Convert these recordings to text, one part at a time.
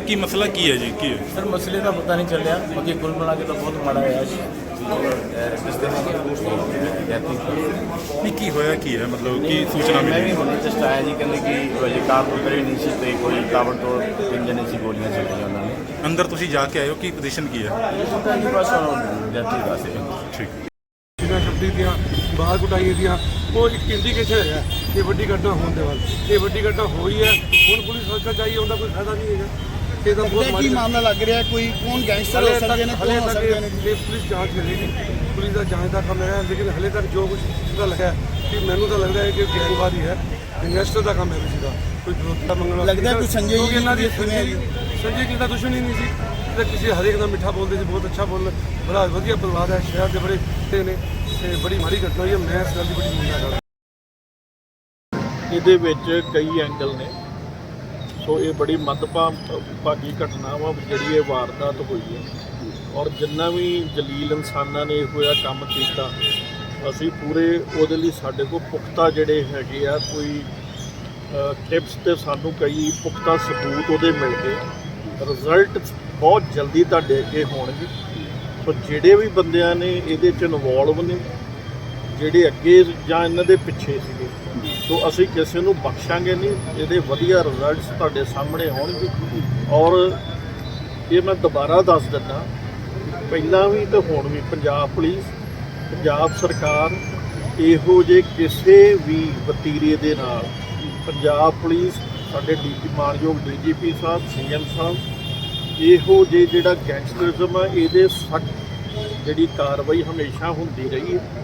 ਕੀ ਮਸਲਾ ਕੀ ਹੈ ਜੀ? ਕੀ ਹੈ? ਸਰ ਮਸਲੇ ਦਾ ਪਤਾ ਨਹੀਂ ਚੱਲਿਆ। ਬਾਕੀ ਕੁੱਲ ਬਣਾ ਕੇ ਤਾਂ ਬਹੁਤ ਮਾੜਾ ਹੋਇਆ ਜੀ। ਨਹੀਂ ਕੀ ਹੋਇਆ ਕੀ ਹੈ? ਮਤਲਬ ਕੀ ਸੂਚਨਾ ਮੈਂ ਵੀ ਮਿਲੀ ਹੁਣੇ ਜਸਟ ਆਇਆ ਜੀ ਕਹਿੰਦੇ ਕਿ ਵਜੇ ਕਾਰ ਤੋਂ ਕਰੀ ਨਹੀਂ ਸੀ ਤੇ ਕੋਈ ਕਾਵੜ ਤੋਂ ਤਿੰਨ ਜਣੇ ਸੀ ਗੋਲੀਆਂ ਚੱਲੀਆਂ ਉਹਨਾਂ ਨੇ। ਅੰਦਰ ਤੁਸੀਂ ਜਾ ਕੇ ਆਏ ਹੋ ਕੀ ਪੋਜੀਸ਼ਨ ਕੀ ਹੈ? ਬਸ ਠੀਕ। ਸ਼ਬਦੀ ਦੀਆਂ ਬਾਹਰ ਕੁਟਾਈਆਂ ਦੀਆਂ ਉਹ ਇੱਕ ਇੰਡੀਕੇਸ਼ਨ ਹੈਗਾ ਕਿ ਵੱਡੀ ਘਟਨਾ ਹੋਣ ਦੇ ਵੱਲ। ਇਹ ਵੱਡੀ ਘਟਨਾ ਹੋਈ ਹੈ ਹੁਣ ਪੁਲਿਸ ਹਲਕਾ ਚਾਹੀਏ ਉਹਦਾ ਕੋਈ ਫਾਇਦਾ ਨਹੀਂ ਹੈਗਾ। ਇਹ ਤਾਂ ਬਹੁਤ ਕੀ ਮਾਮਲਾ ਲੱਗ ਰਿਹਾ ਹੈ? ਕੋਈ ਕੌਣ ਗੈਂਗਸਟਰ ਹੋ ਸਕਦੇ ਨੇ ਕੌਣ ਹਲੇ ਹੋ ਤੱਕ ਸਕਦੇ ਨੇ? ਇਹ ਪੁਲਿਸ ਜਾਂਚ ਕਰੇਗੀ ਪੁਲਿਸ ਦਾ ਜਾਂਚ ਦਾ ਕੰਮ ਹੈ ਲੇਕਿਨ ਹਲੇ ਤੱਕ ਜੋ ਕੁਝ ਪਤਾ ਲੱਗਾ ਕਿ ਮੈਨੂੰ ਤਾਂ ਲੱਗਦਾ ਹੈ ਕਿ ਗੈਂਗਵਾਦੀ ਹੈ। ਇਨਵੈਸਟਰ ਦਾ ਕੰਮ ਹੈ ਕਿਸੇ ਦਾ। ਕੋਈ ਵਿਰੋਧਤਾ ਮੰਗਣ ਲੱਗਦਾ ਕੋਈ ਸੰਜੇ ਜੀ ਇਹਨਾਂ ਦੀ ਦੀ? ਸੰਜੇ ਜੀ ਦਾ ਦੁਸ਼ਮਣ ਹੀ ਨਹੀਂ ਸੀ। ਤਾਂ ਕਿਸੇ ਹਰੇਕ ਦਾ ਮਿੱਠਾ ਬੋਲਦੇ ਸੀ ਬਹੁਤ ਅੱਛਾ ਬੋਲ ਬੜਾ ਵਧੀਆ ਪਰਿਵਾਰ ਹੈ ਸ਼ਹਿਰ ਦੇ ਬੜੇ ਤੇ ਨੇ ਤੇ ਬੜੀ ਮਾੜੀ ਘਟਨਾ ਹੋਈ ਹੈ। ਮੈਂ ਇਸ ਗੱਲ ਦੀ ਬੜੀ ਨਿੰਦਾ ਕਰਦਾ। ਇਹਦੇ ਵਿੱਚ ਕਈ ਐਂਗਲ ਨੇ। ਸੋ ਇਹ ਬੜੀ ਭਾਗੀ ਘਟਨਾ ਵਾ ਜਿਹੜੀ ਇਹ ਵਾਰਦਾਤ ਹੋਈ ਹੈ। ਔਰ ਜਿੰਨਾ ਵੀ ਜਲੀਲ ਇਨਸਾਨਾਂ ਨੇ ਇਹੋ ਜਿਹਾ ਕੰਮ ਕੀਤਾ, ਅਸੀਂ ਪੂਰੇ ਉਹਦੇ ਲਈ ਸਾਡੇ ਕੋਲ ਪੁਖਤਾ ਜਿਹੜੇ ਹੈਗੇ ਆ, ਕੋਈ ਟਿਪਸ ਤੇ ਸਾਨੂੰ ਕਈ ਪੁਖਤਾ ਸਬੂਤ ਉਹਦੇ ਮਿਲ ਗਏ। ਰਿਜ਼ਲਟ ਬਹੁਤ ਜਲਦੀ ਤੁਹਾਡੇ ਅੱਗੇ ਹੋਣਗੇ। ਸੋ ਜਿਹੜੇ ਵੀ ਬੰਦਿਆਂ ਨੇ ਇਹਦੇ ਚ ਇਨਵੋਲਵ ਨੇ ਜਿਹੜੇ ਅੱਗੇ ਜਾਂ ਇਹਨਾਂ ਦੇ ਪਿੱਛੇ ਸੀਗੇ। ਸੋ ਅਸੀਂ ਕਿਸੇ ਨੂੰ ਬਖਸ਼ਾਂਗੇ ਨਹੀਂ। ਇਹਦੇ ਵਧੀਆ ਰਿਜ਼ਲਟਸ ਤੁਹਾਡੇ ਸਾਹਮਣੇ ਆਉਣਗੇ। ਔਰ ਇਹ ਮੈਂ ਦੁਬਾਰਾ ਦੱਸ ਦਿੰਦਾ, ਪਹਿਲਾਂ ਵੀ ਤੇ ਹੁਣ ਵੀ ਪੰਜਾਬ ਪੁਲਿਸ, ਪੰਜਾਬ ਸਰਕਾਰ ਇਹੋ ਜੇ ਕਿਸੇ ਵੀ ਵਤੀਰੇ ਦੇ ਨਾਲ ਪੰਜਾਬ ਪੁਲਿਸ, ਸਾਡੇ ਡੀਜੀ ਮਾਨਯੋਗ ਡੀਜੀਪੀ ਸਾਹਿਬ, ਸੀਐਮ ਸਾਹਿਬ, ਇਹੋ ਜੇ ਜਿਹੜਾ ਗੈਂਗਸਟਰਿਜ਼ਮ ਆ, ਇਹਦੇ ਸਖਤ ਜਿਹੜੀ ਕਾਰਵਾਈ ਹਮੇਸ਼ਾ ਹੁੰਦੀ ਰਹੀ ਹੈ।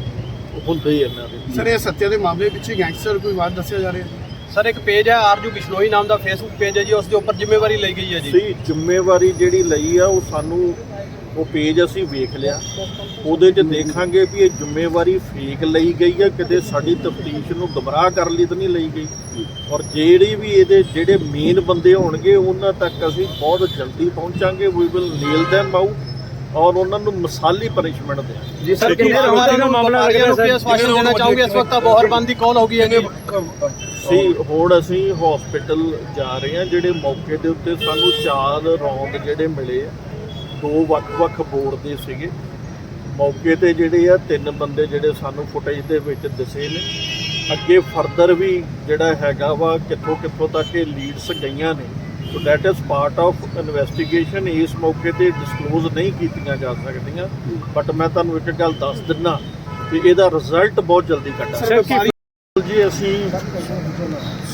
ਹੁੰਦੇ ਹੀ ਇਹਨਾਂ ਦੇ। ਸਰ ਇਹ ਸੱਤਿਆ ਦੇ ਮਾਮਲੇ ਪਿੱਛੇ ਗੈਂਗਸਟਰ ਕੋਈ ਬਾਤ ਦੱਸਿਆ ਜਾ ਰਿਹਾ? ਹੈ ਸਰ ਇੱਕ ਪੇਜ ਹੈ ਆਰਜੂ ਬਿਸ਼ਨੋਈ ਨਾਮ ਦਾ ਫੇਸਬੁੱਕ ਪੇਜ ਹੈ ਜੀ ਉਸ ਦੇ ਉੱਪਰ ਜ਼ਿੰਮੇਵਾਰੀ ਲਈ ਗਈ ਹੈ ਜੀ। ਸੀ ਜ਼ਿੰਮੇਵਾਰੀ ਜਿਹੜੀ ਲਈ ਆ ਉਹ ਸਾਨੂੰ ਉਹ ਪੇਜ ਅਸੀਂ ਵੇਖ ਲਿਆ। ਉਹਦੇ 'ਚ ਦੇਖਾਂਗੇ ਵੀ ਇਹ ਜ਼ਿੰਮੇਵਾਰੀ ਫੇਕ ਲਈ ਗਈ ਆ ਕਿਤੇ ਸਾਡੀ ਤਫਤੀਸ਼ ਨੂੰ ਗਮਰਾਹ ਕਰਨ ਲਈ ਤਾਂ ਨਹੀਂ ਲਈ ਗਈ। ਔਰ ਜਿਹੜੀ ਵੀ ਇਹਦੇ ਜਿਹੜੇ ਮੇਨ ਬੰਦੇ ਹੋਣਗੇ ਉਹਨਾਂ ਤੱਕ ਅਸੀਂ ਬਹੁਤ ਜਲਦੀ ਪਹੁੰਚਾਂਗੇ। We will nail them out ਔਰ ਉਹਨਾਂ ਨੂੰ ਮਿਸਾਲੀ ਪਨਿਸ਼ਮੈਂਟ ਦੇਵਾਂਗੇ ਜੀ ਸਰ ਕਿੰਨੇ ਹਮਾਰੇ ਨੂੰ ਮਾਮਲਾ ਲੱਗਿਆ ਨੂੰ ਕੀ ਆਸ਼ਵਾਸਨ ਦੇਣਾ ਚਾਹੋਗੇ ਇਸ ਵਕਤ ਬੋਹਰਬੰਦੀ ਕੌਣ ਹੋਗੀ ਹੈਗੇ ਸੀ ਹੁਣ ਅਸੀਂ ਹਸਪੀਟਲ ਜਾ ਰਹੇ ਹਾਂ ਜਿਹੜੇ ਮੌਕੇ ਦੇ ਉੱਤੇ ਸਾਨੂੰ ਚਾਰ ਰੌਂਦ ਜਿਹੜੇ ਮਿਲੇ ਆ। ਦੋ ਵੱਖ-ਵੱਖ ਬੋਰਡ ਦੇ ਸੀਗੇ। ਮੌਕੇ ਤੇ ਜਿਹੜੇ ਆ ਤਿੰਨ ਬੰਦੇ ਜਿਹੜੇ ਸਾਨੂੰ ਫੁਟੇਜ ਦੇ ਵਿੱਚ ਦਿਸੇ ਨੇ। ਅੱਗੇ ਫਰਦਰ ਵੀ ਜਿਹੜਾ ਹੈਗਾ ਵਾ ਕਿੱਥੋਂ ਕਿੱਥੋਂ ਤੱਕ ਇਹ ਲੀਡਸ ਗਈਆਂ ਨੇ। So that is part of investigation ਇਸ ਮੌਕੇ ਤੇ ਡਿਸਕਲੋਜ਼ ਨਹੀਂ ਕੀਤੀਆਂ ਜਾ ਸਕਦੀਆਂ ਬਟ ਮੈਂ ਤੁਹਾਨੂੰ ਇੱਕ ਗੱਲ ਦੱਸ ਦਿੰਨਾ ਕਿ ਇਹਦਾ ਰਿਜ਼ਲਟ ਬਹੁਤ ਜਲਦੀ ਕੱਢਾਂਗੇ। ਜੀ ਅਸੀਂ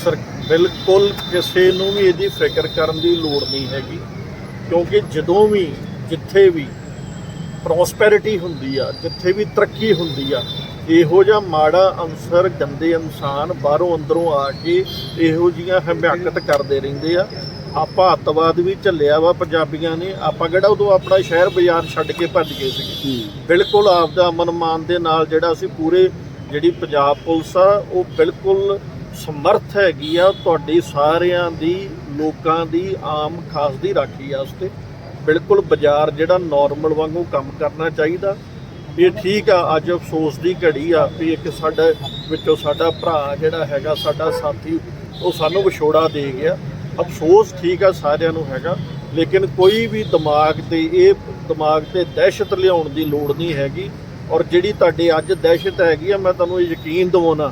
ਸਰ ਬਿਲਕੁਲ ਕਿਸੇ ਨੂੰ ਵੀ ਇਹਦੀ ਫਿਕਰ ਕਰਨ ਦੀ ਲੋੜ ਨਹੀਂ ਹੈਗੀ ਕਿਉਂਕਿ ਜਦੋਂ ਵੀ ਜਿੱਥੇ ਵੀ ਪ੍ਰੋਸਪੈਰਿਟੀ ਹੁੰਦੀ ਆ ਜਿੱਥੇ ਵੀ ਤਰੱਕੀ ਹੁੰਦੀ ਆ ਇਹੋ ਜਿਹਾ ਮਾੜਾ ਅਨਸਰ ਗੰਦੇ ਇਨਸਾਨ ਬਾਹਰੋਂ ਅੰਦਰੋਂ ਆ ਕੇ ਇਹੋ ਜੀਆਂ ਹਮਾਕਤ ਕਰਦੇ ਰਹਿੰਦੇ ਆ। ਆਪਾਂ ਅੱਤਵਾਦ ਵੀ ਝੱਲਿਆ ਵਾ ਪੰਜਾਬੀਆਂ ਨੇ। ਆਪਾਂ ਕਿਹੜਾ ਉਦੋਂ ਆਪਣਾ ਸ਼ਹਿਰ ਬਾਜ਼ਾਰ ਛੱਡ ਕੇ ਭੱਜ ਗਏ ਸੀਗੇ। ਬਿਲਕੁਲ ਆਪਦਾ ਅਮਨ ਮਾਨ ਦੇ ਨਾਲ ਜਿਹੜਾ ਅਸੀਂ ਪੂਰੇ ਜਿਹੜੀ ਪੰਜਾਬ ਪੁਲਿਸ ਆ ਉਹ ਬਿਲਕੁਲ ਸਮਰਥ ਹੈਗੀ ਆ ਤੁਹਾਡੀ ਸਾਰਿਆਂ ਦੀ ਲੋਕਾਂ ਦੀ ਆਮ ਖਾਸ ਦੀ ਰਾਖੀ ਵਾਸਤੇ। ਬਿਲਕੁਲ ਬਾਜ਼ਾਰ ਜਿਹੜਾ ਨਾਰਮਲ ਵਾਂਗੂ ਕੰਮ ਕਰਨਾ ਚਾਹੀਦਾ। ਇਹ ਠੀਕ ਆ ਅੱਜ ਅਫਸੋਸ ਦੀ ਘੜੀ ਆ ਵੀ ਇੱਕ ਸਾਡਾ ਵਿੱਚੋਂ ਸਾਡਾ ਭਰਾ ਜਿਹੜਾ ਹੈਗਾ ਸਾਡਾ ਸਾਥੀ ਉਹ ਸਾਨੂੰ ਵਿਛੋੜਾ ਦੇ ਗਿਆ। ਅਫਸੋਸ ਠੀਕ ਆ ਸਾਰਿਆਂ ਨੂੰ ਹੈਗਾ ਲੇਕਿਨ ਕੋਈ ਵੀ ਦਿਮਾਗ ਤੇ ਇਹ ਦਿਮਾਗ ਤੇ ਦਹਿਸ਼ਤ ਲਿਆਉਣ ਦੀ ਲੋੜ ਨਹੀਂ ਹੈਗੀ। ਔਰ ਜਿਹੜੀ ਤੁਹਾਡੇ ਅੱਜ ਦਹਿਸ਼ਤ ਹੈਗੀ ਆ ਮੈਂ ਤੁਹਾਨੂੰ ਇਹ ਯਕੀਨ ਦਿਵਾਉਣਾ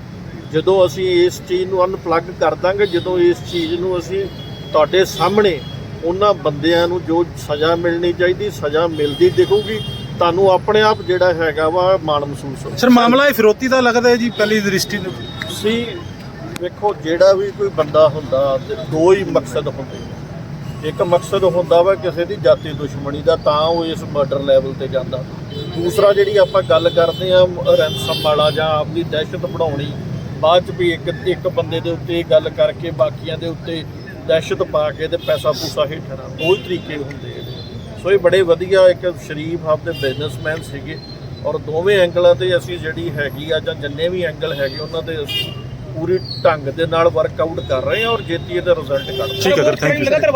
ਜਦੋਂ ਅਸੀਂ ਇਸ ਚੀਜ਼ ਨੂੰ ਅਨਪਲੱਗ ਕਰ ਦਾਂਗੇ ਜਦੋਂ ਇਸ ਚੀਜ਼ ਨੂੰ ਅਸੀਂ ਤੁਹਾਡੇ ਸਾਹਮਣੇ ਉਹਨਾਂ ਬੰਦਿਆਂ ਨੂੰ ਜੋ ਸਜ਼ਾ ਮਿਲਣੀ ਚਾਹੀਦੀ ਸਜ਼ਾ ਮਿਲਦੀ ਦਿਖੂਗੀ ਤੁਹਾਨੂੰ ਆਪਣੇ ਆਪ ਜਿਹੜਾ ਹੈਗਾ ਵਾ ਮਾਣ ਮਹਿਸੂਸ ਹੋਊ। ਸਰ ਮਾਮਲਾ ਇਹ ਫਿਰੋਤੀ ਦਾ ਲੱਗਦਾ ਹੈ ਜੀ ਪਹਿਲੀ ਦ੍ਰਿਸ਼ਟੀ ਤੋਂ ਤੁਸੀਂ ਵੇਖੋ, ਜਿਹੜਾ ਵੀ ਕੋਈ ਬੰਦਾ ਹੁੰਦਾ ਤੇ ਦੋ ਹੀ ਮਕਸਦ ਹੁੰਦੇ ਇੱਕ ਮਕਸਦ ਹੁੰਦਾ ਵਾ ਕਿਸੇ ਦੀ ਜਾਤੀ ਦੁਸ਼ਮਣੀ ਦਾ, ਤਾਂ ਉਹ ਇਸ ਮਰਡਰ ਲੈਵਲ ਤੇ ਜਾਂਦਾ। ਦੂਸਰਾ ਜਿਹੜੀ ਆਪਾਂ ਗੱਲ ਕਰਦੇ ਆ ਰੈਂਸਮ ਵਾਲਾ ਜਾਂ ਆਪਣੀ ਦਹਿਸ਼ਤ ਬਣਾਉਣੀ, ਬਾਅਦ ਚ ਵੀ ਇੱਕ ਇੱਕ ਬੰਦੇ ਦੇ ਉੱਤੇ ਗੱਲ ਕਰਕੇ ਬਾਕੀਆਂ ਦੇ ਉੱਤੇ ਦਹਿਸ਼ਤ ਪਾ ਕੇ ਤੇ ਪੈਸਾ ਪੂਸਾ ਹੇਠਣਾ ਦੋ ਹੀ ਤਰੀਕੇ ਹੁੰਦੇ ਸੋ ਇਹ ਬੜੇ ਵਧੀਆ ਇੱਕ ਸ਼ਰੀਫ ਆਪਦੇ ਬਿਜ਼ਨਸਮੈਨ ਸੀਗੇ। ਔਰ ਦੋਵੇਂ ਐਂਗਲਾਂ ਤੇ ਅਸੀਂ ਜਿਹੜੀ ਹੈਗੀ ਆ ਜਾਂ ਜਿੰਨੇ ਵੀ ਐਂਗਲ ਹੈਗੇ, ਉਹਨਾਂ ਤੇ ਅਸੀਂ ਪੂਰੀ ਢੰਗ ਦੇ ਨਾਲ ਵਰਕਆਊਟ ਕਰ ਰਹੇ ਹਾਂ ਔਰ ਜੇਤੀ ਇਹਦਾ ਰਿਜ਼ਲਟ ਕੱਢ ਠੀਕ ਹੈ ਸਰ ਥੈਂਕ ਯੂ